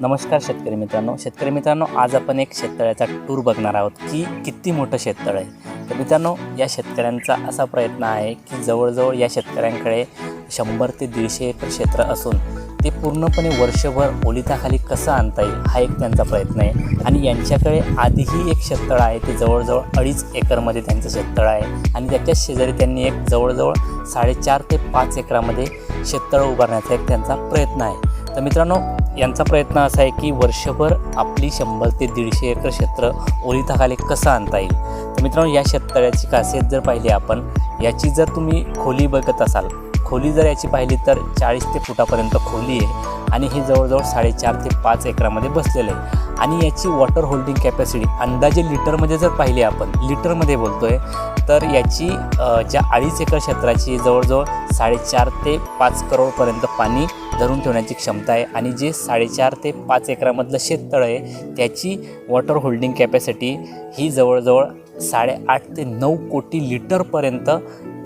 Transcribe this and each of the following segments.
नमस्कार शेतकरी मित्रांनो. शेतकरी मित्रांनो आज आपण एक शेततळ्याचा टूर बघणार आहोत की किती मोठं शेततळ आहे. तर मित्रांनो या शेतकऱ्यांचा असा प्रयत्न आहे की जवळजवळ या शेतकऱ्यांकडे शंभर ते दीडशे एकर क्षेत्र असून ते पूर्णपणे वर्षभर ओलिताखाली कसं आणता येईल हा एक त्यांचा प्रयत्न आहे. आणि यांच्याकडे आधीही एक शेततळ आहे ते जवळजवळ अडीच एकरमध्ये त्यांचं शेततळ आहे. आणि त्याच्याच शेजारी त्यांनी एक जवळजवळ साडेचार ते पाच एकरामध्ये शेततळ उभारण्याचा एक त्यांचा प्रयत्न आहे. तर मित्रांनो यांचा प्रयत्न असा आहे की वर्षभर आपली शंभर ते दीडशे एकर क्षेत्र ओलिताखाली कसं आणता येईल? तर मित्रांनो या शेततळ्याची खासियत जर पाहिली आपण याची जर तुम्ही खोली बघत असाल खोली जर याची पाहिली तर चाळीस ते फुटापर्यंत खोली आहे आणि हे जवळजवळ साडेचार ते पाच एकरामध्ये बसलेलं आहे. आणि याची वॉटर होल्डिंग कॅपॅसिटी अंदाजे लिटरमध्ये जर पाहिली आपण लिटरमध्ये बोलतोय तर याची ज्या अडीच एकर क्षेत्राची जवळजवळ साडेचार ते पाच करोडपर्यंत पाणी धरून ठेवण्याची क्षमता आहे. आणि जे साडेचार ते पाच एकरामधलं शेततळ आहे त्याची वॉटर होल्डिंग कॅपॅसिटी ही जवळजवळ साडेआठ ते नऊ कोटी लिटरपर्यंत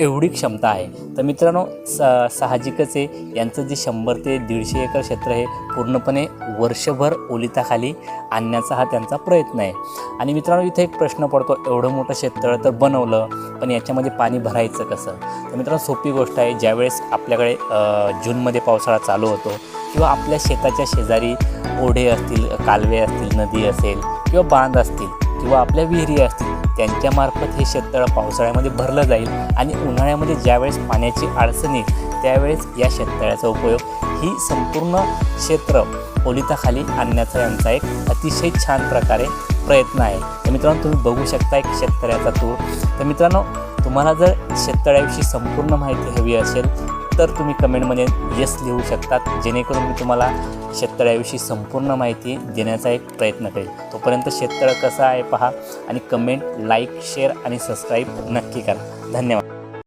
एवढी क्षमता आहे. तर मित्रांनो स साहजिकच आहे. यांचं जे शंभर ते दीडशे एकर क्षेत्र हे पूर्णपणे वर्षभर ओलिताखाली आणण्याचा हा त्यांचा प्रयत्न आहे. आणि मित्रांनो इथे एक प्रश्न पडतो. एवढं मोठं क्षेत्र तर बनवलं पण याच्यामध्ये पाणी भरायचं कसं? तर मित्रांनो सोपी गोष्ट आहे. ज्यावेळेस आपल्याकडे जूनमध्ये पावसाळा चालू होतो किंवा आपल्या शेताच्या शेजारी ओढे असतील कालवे असतील नदी असेल किंवा बांध असतील किंवा आपल्या विहिरी असतील त्यांच्यामार्फत हे शेततळ पावसाळ्यामध्ये भरलं जाईल आणि उन्हाळ्यामध्ये ज्यावेळेस पाण्याची अडचण येईल त्यावेळेस या शेततळ्याचा उपयोग ही संपूर्ण क्षेत्र ओलिताखाली आणण्याचा यांचा एक अतिशय छान प्रकारे प्रयत्न आहे. तर मित्रांनो तुम्ही बघू शकता एक शेततळ्याचा तूर. तर मित्रांनो तुम्हाला जर शेततळ्याविषयी संपूर्ण माहिती हवी असेल तर तुम्ही कमेंटमध्ये येस लिहू शकतात. जेणेकरून मी तुम्हाला शेततळ्याविषयी संपूर्ण माहिती देण्याचा एक प्रयत्न करेल. तोपर्यंत शेततळं कसं आहे पहा आणि कमेंट लाईक शेअर आणि सबस्क्राईब नक्की करा. धन्यवाद.